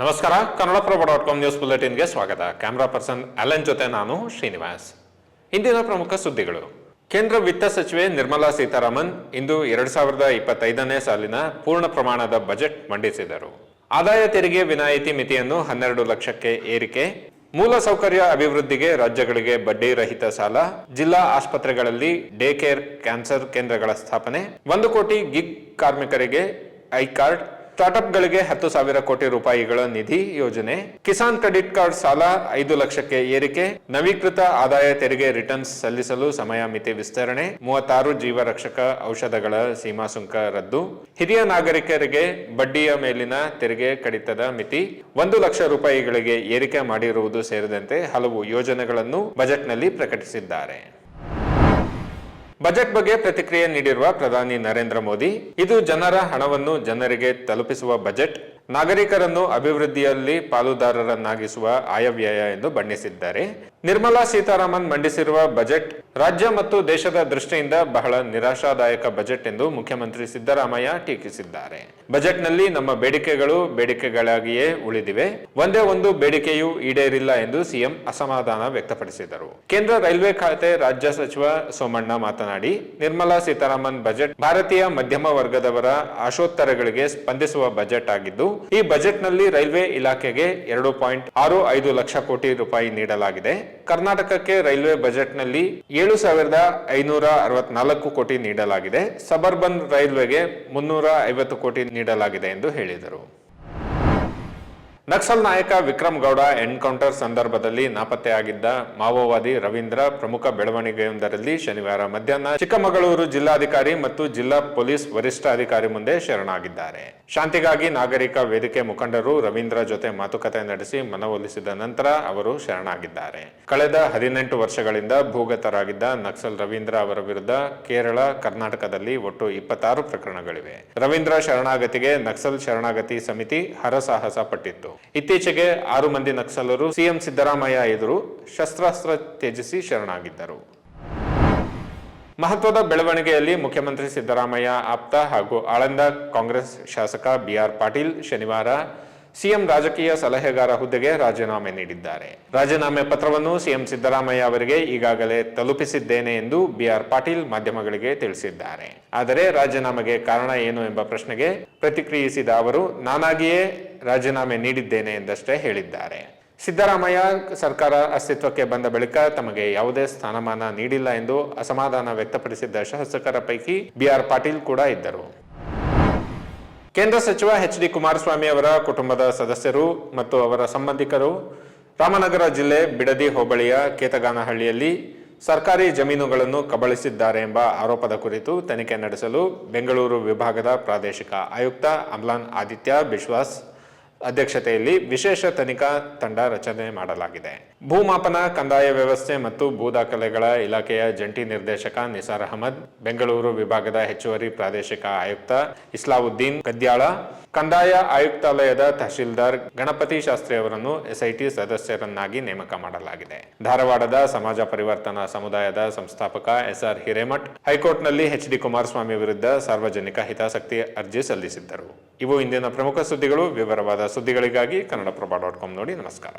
ನಮಸ್ಕಾರ, Kannadaprabha dot com news ಬುಲೆಟಿನ್ಗೆ ಸ್ವಾಗತ. ಕ್ಯಾಮರಾ ಪರ್ಸನ್ ಅಲನ್ ಜೊತೆ ನಾನು ಶ್ರೀನಿವಾಸ್. ಇಂದಿನ ಪ್ರಮುಖ ಸುದ್ದಿಗಳು. ಕೇಂದ್ರ ವಿತ್ತ ಸಚಿವೆ ನಿರ್ಮಲಾ ಸೀತಾರಾಮನ್ ಇಂದು ಎರಡ್ ಸಾವಿರದ ಇಪ್ಪತ್ತೈದನೇ ಸಾಲಿನ ಪೂರ್ಣ ಪ್ರಮಾಣದ ಬಜೆಟ್ ಮಂಡಿಸಿದರು. ಆದಾಯ ತೆರಿಗೆ ವಿನಾಯಿತಿ ಮಿತಿಯನ್ನು ಹನ್ನೆರಡು ಲಕ್ಷಕ್ಕೆ ಏರಿಕೆ ಮೂಲಸೌಕರ್ಯ ಅಭಿವೃದ್ಧಿಗೆ ರಾಜ್ಯಗಳಿಗೆ ಬಡ್ಡಿ ರಹಿತ ಸಾಲ, ಜಿಲ್ಲಾ ಆಸ್ಪತ್ರೆಗಳಲ್ಲಿ ಡೇ ಕೇರ್ ಕ್ಯಾನ್ಸರ್ ಕೇಂದ್ರಗಳ ಸ್ಥಾಪನೆ, ಒಂದು ಕೋಟಿ ಗಿಗ್ ಕಾರ್ಮಿಕರಿಗೆ ಐ ಕಾರ್ಡ್ ಸ್ಟಾರ್ಟ್ಅಪ್ಗಳಿಗೆ ಹತ್ತು ಸಾವಿರ ಕೋಟಿ ರೂಪಾಯಿಗಳ ನಿಧಿ ಯೋಜನೆ. ಕಿಸಾನ್ ಕ್ರೆಡಿಟ್ ಕಾರ್ಡ್ ಸಾಲ ಐದು ಲಕ್ಷಕ್ಕೆ ಏರಿಕೆ. ನವೀಕೃತ ಆದಾಯ ತೆರಿಗೆ ರಿಟರ್ನ್ಸ್ ಸಲ್ಲಿಸಲು ಸಮಯ ಮಿತಿ ವಿಸ್ತರಣೆ. ಮೂವತ್ತಾರು ಜೀವರಕ್ಷಕ ಔಷಧಗಳ ಸೀಮಾ ಸುಂಕ ರದ್ದು. ಹಿರಿಯ ನಾಗರಿಕರಿಗೆ ಬಡ್ಡಿಯ ಮೇಲಿನ ತೆರಿಗೆ ಕಡಿತದ ಮಿತಿ. ಒಂದು ಲಕ್ಷ ರೂಪಾಯಿಗಳಿಗೆ ಏರಿಕೆ ಮಾಡಿರುವುದು ಸೇರಿದಂತೆ ಹಲವು ಯೋಜನೆಗಳನ್ನು ಬಜೆಟ್ನಲ್ಲಿ ಪ್ರಕಟಿಸಿದ್ದಾರೆ. ಬಜೆಟ್ ಬಗ್ಗೆ ಪ್ರತಿಕ್ರಿಯೆ ನೀಡಿರುವ ಪ್ರಧಾನಿ ನರೇಂದ್ರ ಮೋದಿ, ಇದು ಜನರ ಹಣವನ್ನು ಜನರಿಗೆ ತಲುಪಿಸುವ ಬಜೆಟ್, ನಾಗರಿಕರನ್ನು ಅಭಿವೃದ್ಧಿಯಲ್ಲಿ ಪಾಲುದಾರರನ್ನಾಗಿಸುವ ಆಯವ್ಯಯ ಎಂದು ಬಣ್ಣಿಸಿದ್ದಾರೆ. ನಿರ್ಮಲಾ ಸೀತಾರಾಮನ್ ಮಂಡಿಸಿರುವ ಬಜೆಟ್ ರಾಜ್ಯ ಮತ್ತು ದೇಶದ ದೃಷ್ಟಿಯಿಂದ ಬಹಳ ನಿರಾಶಾದಾಯಕ ಬಜೆಟ್ ಎಂದು ಮುಖ್ಯಮಂತ್ರಿ ಸಿದ್ದರಾಮಯ್ಯ ಟೀಕಿಸಿದ್ದಾರೆ. ಬಜೆಟ್ನಲ್ಲಿ ನಮ್ಮ ಬೇಡಿಕೆಗಳು ಬೇಡಿಕೆಗಳಾಗಿಯೇ ಉಳಿದಿವೆ. ಒಂದೇ ಒಂದು ಬೇಡಿಕೆಯೂ ಈಡೇರಿಲ್ಲ ಎಂದು ಸಿಎಂ ಅಸಮಾಧಾನ ವ್ಯಕ್ತಪಡಿಸಿದರು. ಕೇಂದ್ರ ರೈಲ್ವೆ ಖಾತೆ ರಾಜ್ಯ ಸಚಿವ ಸೋಮಣ್ಣ ಮಾತನಾಡಿ, ನಿರ್ಮಲಾ ಸೀತಾರಾಮನ್ ಬಜೆಟ್ ಭಾರತೀಯ ಮಧ್ಯಮ ವರ್ಗದವರ ಆಶೋತ್ತರಗಳಿಗೆ ಸ್ಪಂದಿಸುವ ಬಜೆಟ್ ಆಗಿದ್ದು, ಈ ಬಜೆಟ್ನಲ್ಲಿ ರೈಲ್ವೆ ಇಲಾಖೆಗೆ ಎರಡು ಪಾಯಿಂಟ್ ಆರು ಐದು ಲಕ್ಷ ಕೋಟಿ ರೂಪಾಯಿ ನೀಡಲಾಗಿದೆ. ಕರ್ನಾಟಕಕ್ಕೆ ರೈಲ್ವೆ ಬಜೆಟ್ನಲ್ಲಿ ಏಳು ಸಾವಿರದ ಐನೂರ ಅರವತ್ನಾಲ್ಕು ಕೋಟಿ ನೀಡಲಾಗಿದೆ. ಸಬರ್ಬನ್ ರೈಲ್ವೆಗೆ ಮುನ್ನೂರ ಐವತ್ತು ಕೋಟಿ ನೀಡಲಾಗಿದೆ ಎಂದು ಹೇಳಿದರು. ನಕ್ಸಲ್ ನಾಯಕ ವಿಕ್ರಮ್ ಗೌಡ ಎನ್ಕೌಂಟರ್ ಸಂದರ್ಭದಲ್ಲಿ ನಾಪತ್ತೆಯಾಗಿದ್ದ ಮಾವೋವಾದಿ ರವೀಂದ್ರ ಪ್ರಮುಖ ಬೆಳವಣಿಗೆಯೊಂದರಲ್ಲಿ ಶನಿವಾರ ಮಧ್ಯಾಹ್ನ ಚಿಕ್ಕಮಗಳೂರು ಜಿಲ್ಲಾಧಿಕಾರಿ ಮತ್ತು ಜಿಲ್ಲಾ ಪೊಲೀಸ್ ವರಿಷ್ಠಾಧಿಕಾರಿ ಮುಂದೆ ಶರಣಾಗಿದ್ದಾರೆ. ಶಾಂತಿಗಾಗಿ ನಾಗರಿಕ ವೇದಿಕೆ ಮುಖಂಡರು ರವೀಂದ್ರ ಜೊತೆ ಮಾತುಕತೆ ನಡೆಸಿ ಮನವೊಲಿಸಿದ ನಂತರ ಅವರು ಶರಣಾಗಿದ್ದಾರೆ. ಕಳೆದ ಹದಿನೆಂಟು ವರ್ಷಗಳಿಂದ ಭೂಗತರಾಗಿದ್ದ ನಕ್ಸಲ್ ರವೀಂದ್ರ ಅವರ ವಿರುದ್ಧ ಕೇರಳ, ಕರ್ನಾಟಕದಲ್ಲಿ ಒಟ್ಟು ಇಪ್ಪತ್ತಾರು ಪ್ರಕರಣಗಳಿವೆ. ರವೀಂದ್ರ ಶರಣಾಗತಿಗೆ ನಕ್ಸಲ್ ಶರಣಾಗತಿ ಸಮಿತಿ ಹರಸಾಹಸ ಪಟ್ಟಿತ್ತು. ಇತ್ತೀಚೆಗೆ ಆರು ಮಂದಿ ನಕ್ಸಲರು ಸಿಎಂ ಸಿದ್ದರಾಮಯ್ಯ ಎದುರು ಶಸ್ತ್ರಾಸ್ತ್ರ ತ್ಯಜಿಸಿ ಶರಣಾಗಿದ್ದರು. ಮಹತ್ವದ ಬೆಳವಣಿಗೆಯಲ್ಲಿ ಮುಖ್ಯಮಂತ್ರಿ ಸಿದ್ದರಾಮಯ್ಯ ಆಪ್ತ ಹಾಗೂ ಆಳಂದ ಕಾಂಗ್ರೆಸ್ ಶಾಸಕ ಬಿಆರ್ ಪಾಟೀಲ್ ಶನಿವಾರ ಸಿಎಂ ರಾಜಕೀಯ ಸಲಹೆಗಾರ ಹುದ್ದೆಗೆ ರಾಜೀನಾಮೆ ನೀಡಿದ್ದಾರೆ. ರಾಜೀನಾಮೆ ಪತ್ರವನ್ನು ಸಿಎಂ ಸಿದ್ದರಾಮಯ್ಯ ಅವರಿಗೆ ಈಗಾಗಲೇ ತಲುಪಿಸಿದ್ದೇನೆ ಎಂದು ಬಿಆರ್ ಪಾಟೀಲ್ ಮಾಧ್ಯಮಗಳಿಗೆ ತಿಳಿಸಿದ್ದಾರೆ. ಆದರೆ ರಾಜೀನಾಮೆಗೆ ಕಾರಣ ಏನು ಎಂಬ ಪ್ರಶ್ನೆಗೆ ಪ್ರತಿಕ್ರಿಯಿಸಿದ ಅವರು, ನಾನಾಗಿಯೇ ರಾಜೀನಾಮೆ ನೀಡಿದ್ದೇನೆ ಎಂದಷ್ಟೇ ಹೇಳಿದ್ದಾರೆ. ಸಿದ್ದರಾಮಯ್ಯ ಸರ್ಕಾರ ಅಸ್ತಿತ್ವಕ್ಕೆ ಬಂದ ಬಳಿಕ ತಮಗೆ ಯಾವುದೇ ಸ್ಥಾನಮಾನ ನೀಡಿಲ್ಲ ಎಂದು ಅಸಮಾಧಾನ ವ್ಯಕ್ತಪಡಿಸಿದ್ದ ಶಾಸಕರ ಪೈಕಿ ಬಿಆರ್ ಪಾಟೀಲ್ ಕೂಡ ಇದ್ದರು. ಕೇಂದ್ರ ಸಚಿವ ಎಚ್ ಡಿ ಕುಮಾರಸ್ವಾಮಿ ಅವರ ಕುಟುಂಬದ ಸದಸ್ಯರು ಮತ್ತು ಅವರ ಸಂಬಂಧಿಕರು ರಾಮನಗರ ಜಿಲ್ಲೆ ಬಿಡದಿ ಹೋಬಳಿಯ ಕೇತಗಾನಹಳ್ಳಿಯಲ್ಲಿ ಸರ್ಕಾರಿ ಜಮೀನುಗಳನ್ನು ಕಬಳಿಸಿದ್ದಾರೆ ಎಂಬ ಆರೋಪದ ಕುರಿತು ತನಿಖೆ ನಡೆಸಲು ಬೆಂಗಳೂರು ವಿಭಾಗದ ಪ್ರಾದೇಶಿಕ ಆಯುಕ್ತ ಅಮ್ಲಾನ್ ಆದಿತ್ಯ ಬಿಶ್ವಾಸ್ ಅಧ್ಯಕ್ಷತೆಯಲ್ಲಿ ವಿಶೇಷ ತನಿಖಾ ತಂಡ ರಚನೆ ಮಾಡಲಾಗಿದೆ. ಭೂಮಾಪನ, ಕಂದಾಯ ವ್ಯವಸ್ಥೆ ಮತ್ತು ಭೂ ದಾಖಲೆಗಳ ಇಲಾಖೆಯ ಜಂಟಿ ನಿರ್ದೇಶಕ ನಿಸಾರ್ ಅಹಮದ್, ಬೆಂಗಳೂರು ವಿಭಾಗದ ಹೆಚ್ಚುವರಿ ಪ್ರಾದೇಶಿಕ ಆಯುಕ್ತ ಇಸ್ಲಾವುದ್ದೀನ್ ಗದ್ಯಾಳ ಕಂದಾಯ ಆಯುಕ್ತಾಲಯದ ತಹಶೀಲ್ದಾರ್ ಗಣಪತಿ ಶಾಸ್ತ್ರಿ ಅವರನ್ನು ಎಸ್ಐಟಿ ಸದಸ್ಯರನ್ನಾಗಿ ನೇಮಕ ಮಾಡಲಾಗಿದೆ. ಧಾರವಾಡದ ಸಮಾಜ ಪರಿವರ್ತನಾ ಸಮುದಾಯದ ಸಂಸ್ಥಾಪಕ ಎಸ್ಆರ್ ಹಿರೇಮಠ್, ಹೈಕೋರ್ಟ್ನಲ್ಲಿ ಎಚ್ ಡಿ ಕುಮಾರಸ್ವಾಮಿ ವಿರುದ್ಧ ಸಾರ್ವಜನಿಕ ಹಿತಾಸಕ್ತಿ ಅರ್ಜಿ ಸಲ್ಲಿಸಿದ್ದರು. ಇವು ಇಂದಿನ ಪ್ರಮುಖ ಸುದ್ದಿಗಳು. ವಿವರವಾದ ಸುದ್ದಿಗಳಿಗಾಗಿ ಕನ್ನಡಪ್ರಭ ಡಾಟ್ ಕಾಮ್ ನೋಡಿ ನಮಸ್ಕಾರ.